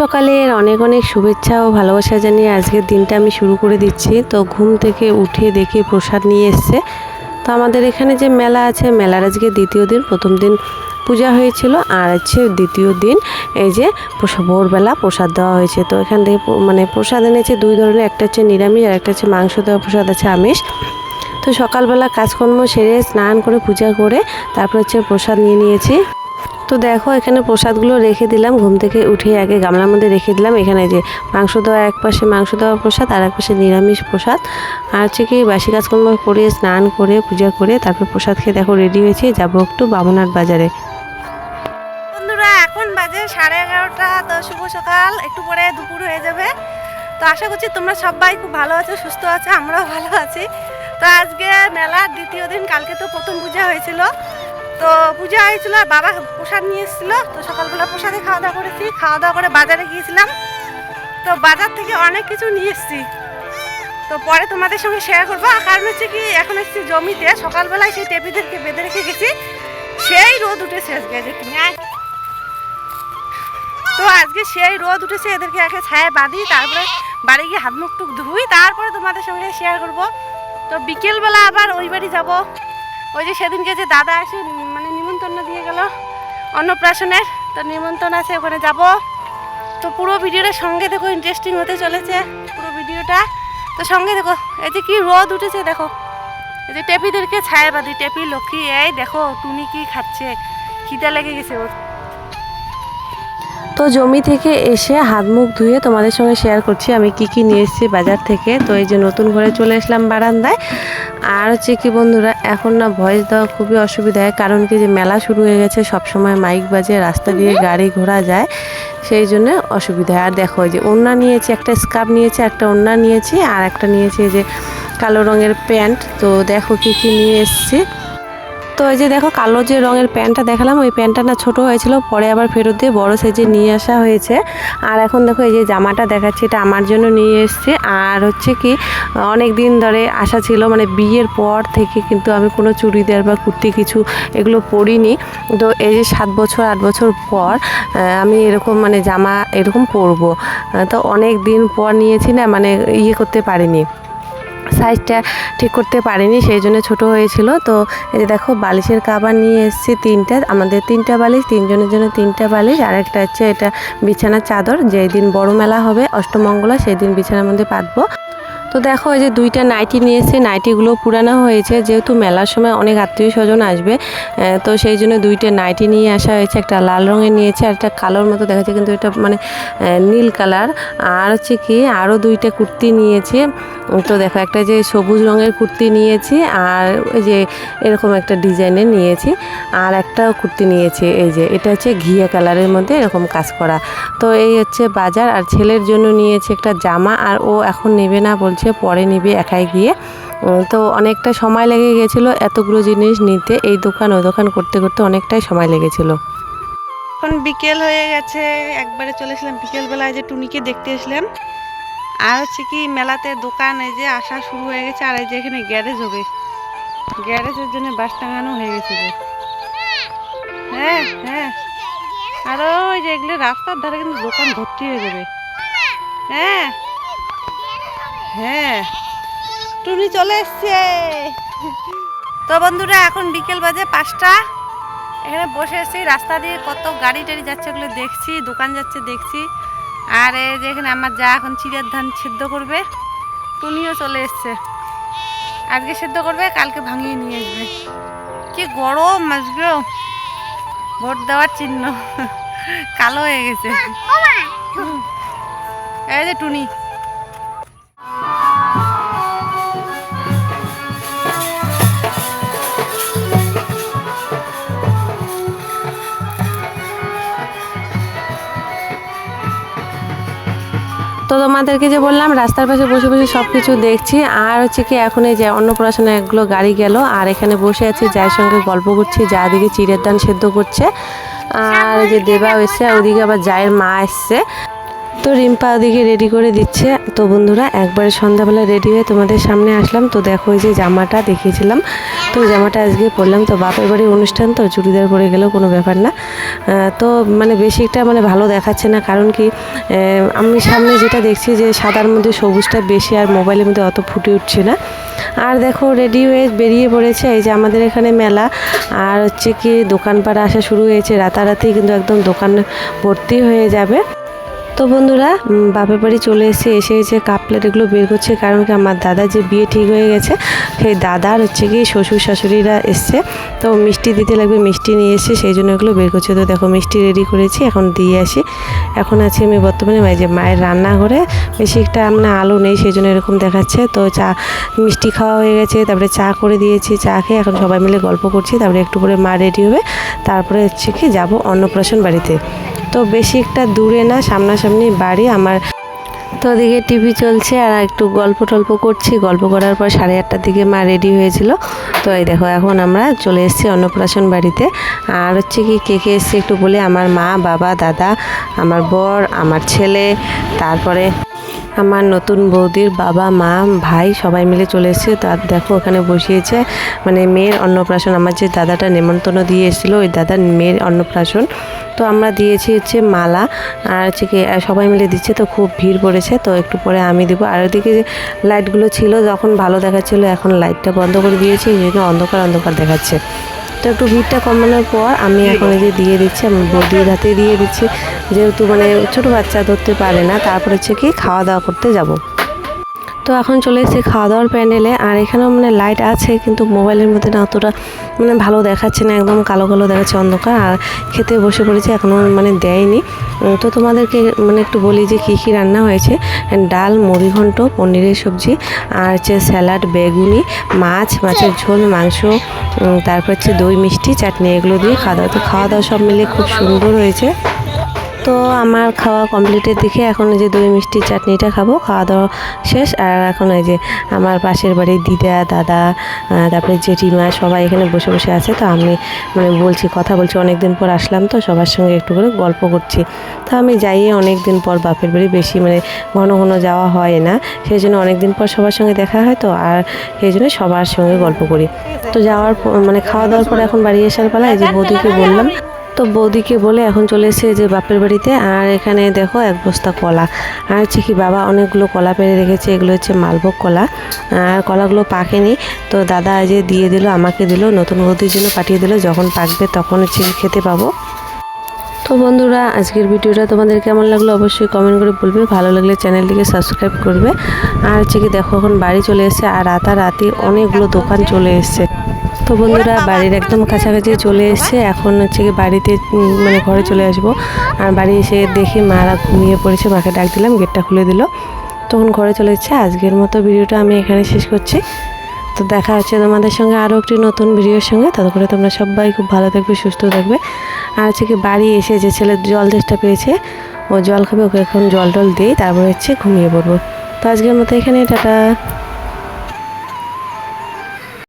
সকালের অনেক অনেক শুভেচ্ছা ও ভালোবাসা জানিয়ে আজকের দিনটা আমি শুরু করে দিচ্ছি। তো ঘুম থেকে উঠে দেখে প্রসাদ নিয়ে এসছে। তো আমাদের এখানে যে মেলা আছে, মেলার আজকে দ্বিতীয় দিন, প্রথম দিন পূজা হয়েছিল আর হচ্ছে দ্বিতীয় দিন এই যে ভোরবেলা প্রসাদ দেওয়া হয়েছে। তো এখান থেকে মানে প্রসাদ এনেছে দুই ধরনের, একটা হচ্ছে নিরামিষ আর একটা হচ্ছে মাংস দেওয়া প্রসাদ আছে আমিষ। তো সকালবেলা কাজকর্ম সেরে স্নান করে পূজা করে তারপর হচ্ছে প্রসাদ নিয়ে নিয়েছি। তো দেখো, এখানে প্রসাদগুলো রেখে দিলাম। ঘুম থেকে উঠে আগে গামলার মধ্যে রেখে দিলাম। এখানে যে মাংস দেওয়া, এক পাশে মাংস দেওয়া প্রসাদ, আর এক পাশে নিরামিষ প্রসাদ। আর হচ্ছে কি, বাসি কাজকর্ম করে, স্নান করে, পূজা করে, তারপর প্রসাদ খেয়ে দেখো রেডি হয়েছি। যাব একটু বামুনহাট বাজারে। বন্ধুরা, এখন বাজে সাড়ে এগারোটা, তো শুভ সকাল। একটু পরে দুপুর হয়ে যাবে। তো আশা করছি তোমরা সবাই খুব ভালো আছো, সুস্থ আছো, আমরাও ভালো আছি। তো আজকে মেলার দ্বিতীয় দিন, কালকে তো প্রথম পূজা হয়েছিল। তো পূজা হয়েছিল আর বাবা প্রসাদ নিয়ে এসেছিল। তো সকালবেলা প্রসাদে খাওয়া দাওয়া করেছি। খাওয়া দাওয়া করে বাজারে গিয়েছিলাম। তো বাজার থেকে অনেক কিছু নিয়ে এসেছি। তো পরে তোমাদের সঙ্গে শেয়ার করব। কারণ হচ্ছে কি, এখন এসেছি জমিতে। সকালবেলায় সেই টেপিদেরকে বেঁধে রেখে গেছি। সেই রোদ উঠেছে আয়। তো আজকে সেই রোদ উঠেছে, এদেরকে একে ছায়া বাঁধি, তারপরে বাড়ি গিয়ে হাত মুখ টুক ধুই, তারপরে তোমাদের সঙ্গে শেয়ার করব। তো বিকেলবেলা আবার ওই বাড়ি যাব। ওই যে সেদিনকে যে দাদা মানে নিমন্ত্রণ দিয়ে গেল। অন্নপ্রাশনের তো নিমন্ত্রণ আছে, ওখানে যাব। তো পুরো ভিডিওটা সঙ্গে দেখো ইন্টারেস্টিং হতে চলেছে পুরো ভিডিওটা। তো সঙ্গে দেখো, এই যে কি রোদ উঠেছে, দেখো। এই যে টেপিদেরকে ছায়া বাঁধি, টেপি, লক্ষ্মী, এই দেখো, টুনি কি খাচ্ছে, খিদা লেগে গেছে ওর। তো জমি থেকে এসে হাত মুখ ধুয়ে তোমাদের সঙ্গে শেয়ার করছি, আমি কি কি নিয়ে এসেছি বাজার থেকে। তো এই যে নতুন ঘরে চলে আসলাম বারান্দায়। আর হচ্ছে কি বন্ধুরা, এখন না ভয়েস দেওয়া খুবই অসুবিধা হয় কারণ কি যে মেলা শুরু হয়ে গেছে সব সময় মাইক বাজে রাস্তা দিয়ে গাড়ি ঘোড়া যায়, সেই জন্য অসুবিধা আর দেখো যে ওড়না নিয়েছি, একটা স্কার্ফ নিয়েছি, একটা ওড়না নিয়েছি, আর একটা নিয়েছি যে কালো রঙের প্যান্ট। তো দেখো কি কি নিয়ে এসেছি। তো এই যে দেখো কালো যে রঙের প্যান্টটা দেখালাম, ওই প্যান্টটা না ছোট হয়েছিল, পরে আবার ফেরত দিয়ে বড় সাইজে নিয়ে আসা হয়েছে। আর এখন দেখো এই যে জামাটা দেখাচ্ছি, এটা আমার জন্য নিয়ে এসেছি। আর হচ্ছে কি, অনেক দিন ধরে আশা ছিল মানে বিয়ের পর থেকে কিন্তু আমি কোনো চুড়িদার বা কুর্তি কিছু এগুলো পরিনি। তো এই যে সাত বছর, আট বছর পর আমি এরকম মানে জামা এরকম পরবো। তো অনেক দিন পর নিয়েছি না মানে ইয়ে করতে পারিনি। সাইজটা ঠিক করতে পারিনি, সেই জন্য ছোটো হয়েছিল। তো এই যে দেখো, বালিশের কাবার নিয়ে এসেছি তিনটা, আমাদের তিনটা বালিশ, তিনজনের জন্য তিনটা বালিশ। আর একটা হচ্ছে এটা বিছানার চাদর যেই দিন বড় মেলা হবে, অষ্টমঙ্গলা সেই দিন বিছানার মধ্যে পাতবো। তো দেখো, এই যে দুইটা নাইটি নিয়ে এসেছি নাইটিগুলো পুরানো হয়েছে। যেহেতু মেলার সময় অনেক আত্মীয় স্বজন আসবে তো সেই জন্য দুইটা নাইটি নিয়ে আসা হয়েছে। একটা লাল রঙের নিয়েছে, আর একটা কালোর মতো দেখাচ্ছে, কিন্তু এটা মানে নীল কালার। আর হচ্ছে কি আরও দুইটা কুর্তি নিয়েছি। তো দেখো, একটা যে সবুজ রঙের কুর্তি নিয়েছি, আর ওই যে এরকম একটা ডিজাইনের নিয়েছি। আর একটা কুর্তি নিয়েছি, এই যে, এটা হচ্ছে ঘিয়া কালারের মধ্যে এরকম কাজ করা। তো এই হচ্ছে বাজার, আর ছেলের জন্য নিয়েছে একটা জামা, আর ও এখন নেবে না বলছে। পরে নিবে একাই গিয়ে। তো অনেকটা সময় লেগে গেছিল এতগুলো জিনিস নিতে। এই দোকান ও দোকান করতে করতে অনেকটাই সময় লেগেছিলো। এখন বিকেল হয়ে গেছে। একবারে চলে এসলাম বিকেলবেলায় যে টুনিকে দেখতে এসলাম আর হচ্ছে কি, মেলাতে দোকান, এই যে আসা শুরু হয়ে গেছে, আর এই যে এখানে গ্যারেজ হবে। গ্যারেজের জন্য বাস টাঙানো হয়ে গেছে যে। হ্যাঁ হ্যাঁ। আর ওই যে এগুলো রাস্তার ধারে কিন্তু দোকান ভর্তি হয়ে যাবে। হ্যাঁ। হ্যাঁ। টুনি চলে এসছে। তো বন্ধুরা, এখন বিকেল বাজে পাঁচটা। এখানে বসে আছি, রাস্তা দিয়ে কত গাড়ি টাড়ি যাচ্ছে ওগুলো দেখছি, দোকান যাচ্ছে দেখছি। আর এই যে এখানে আমার যা এখন চিড়ের ধান সিদ্ধ করবে, টুনিও চলে এসছে। আজকে সিদ্ধ করবে, কালকে ভাঙিয়ে নিয়ে আসবে। কি গরম আজকে। ভোট দেওয়ার চিহ্ন। কালো হয়ে গেছে। এই যে টুনি। তোমাদেরকে যে বললাম, রাস্তার পাশে বসে বসে সব কিছু দেখছি। আর হচ্ছে কি, এখন এই যে অন্নপ্রাশনে একগুলো গাড়ি গেল, আর এখানে বসে আছি যার সঙ্গে গল্প করছি, যা দিকে চিড়ের দান সেদ্ধ করছে। আর যে দেবা এসছে ওদিকে আবার জায়ের মা এসছে। তো রিম্পা ওদিকে রেডি করে দিচ্ছে। তো বন্ধুরা, একবারে সন্ধ্যাবেলা রেডি হয়ে তোমাদের সামনে আসলাম। তো দেখো এই যে জামাটা দেখিয়েছিলাম। তো জামাটা আজকে পরলাম। তো বাপের বাড়ির অনুষ্ঠান তো, চুড়িদার পরে গেলেও কোনো ব্যাপার না। তো মানে বেশি একটা মানে ভালো দেখাচ্ছে না। কারণ কি আমি সামনে যেটা দেখছি যে সাদার মধ্যে সবুজটা বেশি আর মোবাইলের মধ্যে অত ফুটে উঠছে না। আর দেখো রেডি হয়ে বেরিয়ে পড়েছে এই যে আমাদের এখানে মেলা। আর হচ্ছে কি দোকানপাট আসা শুরু হয়েছে। রাতারাতি কিন্তু একদম দোকান ভর্তি হয়ে যাবে। তো বন্ধুরা বাপের বাড়ি চলে এসে এসে যে কাপ প্লেট এগুলো বের করছে, কারণ কি আমার দাদা যে বিয়ে ঠিক হয়ে গেছে, সেই দাদার হচ্ছে কি শ্বশুর শাশুড়িরা এসছে। তো মিষ্টি দিতে লাগবে, মিষ্টি নিয়ে এসে সেই জন্য এগুলো বের করছে। তো দেখো, মিষ্টি রেডি করেছি, এখন দিয়ে আসি। এখন আছি আমি বর্তমানে যে মায়ের রান্নাঘরে। বেশি একটা আমরা আলো নেই, সেই জন্য এরকম দেখাচ্ছে। তো চা, মিষ্টি খাওয়া হয়ে গেছে, তারপরে চা করে দিয়েছি, চা খেয়ে এখন সবাই মিলে গল্প করছি। তারপরে একটু করে মা রেডি হবে, তারপরে হচ্ছে কি যাব অন্নপ্রাশন বাড়িতে। তো বেশি একটা দূরে না, সামনাসামনি বাড়ি আমার। তো ওদিকে টিভি চলছে আর একটু গল্প টল্প করছি। গল্প করার পর সাড়ে আটটার দিকে মা রেডি হয়েছিল। তো এই দেখো, এখন আমরা চলে এসেছি অন্নপ্রাশন বাড়িতে। আর হচ্ছে কি, কে কে এসছে একটু বলে? আমার মা, বাবা, দাদা, আমার বর, আমার ছেলে, তারপরে আমার নতুন বৌদির বাবা, মা, ভাই সবাই মিলে চলে এসেছে। তার দেখো ওখানে বসিয়েছে। মানে মেয়ের অন্নপ্রাশন, আমার যে দাদাটা নেমন্তন্ন দিয়ে এসেছিল, ওই দাদার মেয়ের অন্নপ্রাশন। তো আমরা দিয়েছি হচ্ছে মালা, আর হচ্ছে কি সবাই মিলে দিচ্ছে, তো খুব ভিড় পড়েছে। তো একটু পরে আমি দিব। আর ওদিকে যে লাইটগুলো ছিল, যখন ভালো দেখাচ্ছিলো, এখন লাইটটা বন্ধ করে দিয়েছি, এই জন্য অন্ধকার অন্ধকার দেখাচ্ছে। তো একটু ভিড়টা কমানোর পর আমি এখন এই যে দিয়ে দিচ্ছি, আমি বৌদির হাতে দিয়ে দিচ্ছি। যেহেতু মানে ছোটো বাচ্চা ধরতে পারে না, তারপর হচ্ছে কি খাওয়া দাওয়া করতে যাব। তো এখন চলে এসেছি খাওয়া দাওয়ার প্যান্ডেলে। আর এখানেও মানে লাইট আছে, কিন্তু মোবাইলের মধ্যে না অতটা মানে ভালো দেখাচ্ছে না, একদম কালো কালো দেখাচ্ছে অন্ধকার। আর খেতে বসে পড়েছে এখনও মানে দেয়নি। তো তোমাদেরকে মানে একটু বলি যে কী কী রান্না হয়েছে। ডাল, মুড়িঘণ্ট, পনিরের সবজি, আর হচ্ছে স্যালাড, বেগুনি, মাছ, মাছের ঝোল, মাংস তারপর হচ্ছে দই, মিষ্টি, চাটনি, এগুলো দিয়ে খাওয়া দাওয়া তো খাওয়া দাওয়া সব মিলে খুব সুন্দর হয়েছে। তো আমার খাওয়া কমপ্লিটের দিকে এখন এই যে দই, মিষ্টি, চাটনিটা খাব, খাওয়া দাওয়া শেষ। আর এখন এই যে আমার পাশের বাড়ির দিদা, দাদা তারপরে জেঠিমা সবাই এখানে বসে বসে আছে। তো আমি মানে বলছি, কথা বলছি অনেক দিন পর আসলাম তো সবার সঙ্গে একটু করে গল্প করছি। তো আমি যাই অনেক দিন পর বাপের বাড়ি বেশি মানে ঘন ঘন যাওয়া হয় না। সেই জন্য অনেক দিন পর সবার সঙ্গে দেখা হয় তো, আর সেই জন্য সবার সঙ্গে গল্প করি। তো যাওয়ার মানে খাওয়া দাওয়ার পর এখন বাড়ি আসার পালা, এই যে বৌদিকে বললাম। তো বৌদিকে বলে এখন চলে এসে যে বাপের বাড়িতে, আর এখানে দেখো এক বস্তা কলা। আর হচ্ছে কি বাবা, অনেকগুলো কলা পেরে রেখেছে, এগুলো হচ্ছে মালভোগ কলা। আর কলাগুলো পাকেনি, তো দাদা যে দিয়ে দিল, আমাকে দিল, নতুন বৌদির জন্য পাঠিয়ে দিল, যখন পাকবে তখন হচ্ছে খেতে পাবো। তো বন্ধুরা, আজকের ভিডিওটা তোমাদের কেমন লাগল অবশ্যই কমেন্ট করে বলবে, ভালো লাগলে চ্যানেলটিকে সাবস্ক্রাইব করবে। আর হচ্ছে কি দেখো, এখন বাড়ি চলে এসেছে, আর রাতারাতি অনেকগুলো দোকান চলে এসছে। তো বন্ধুরা, বাড়ির একদম কাছাকাছি চলে এসেছে। এখন হচ্ছে কি বাড়িতে মানে ঘরে চলে আসব। আর বাড়ি এসে দেখি মারা ঘুমিয়ে পড়েছে, মাকে ডাক দিলাম, গেটটা খুলে দিল। তখন ঘরে চলে এসেছে। আজকের মতো ভিডিওটা আমি এখানে শেষ করছি। তো দেখা হচ্ছে তোমাদের সঙ্গে আরও একটি নতুন ভিডিওর সঙ্গে। তত করে তোমরা সবাই খুব ভালো থাকবে, সুস্থ থাকবে। আর হচ্ছে কি বাড়ি এসে যে ছেলে জল তেষ্টা পেয়েছে, ও জল খাবে, ওকে এখন জল টল দিই তারপর হচ্ছে ঘুমিয়ে পড়ব। তো আজকের মতো এখানে টাটা।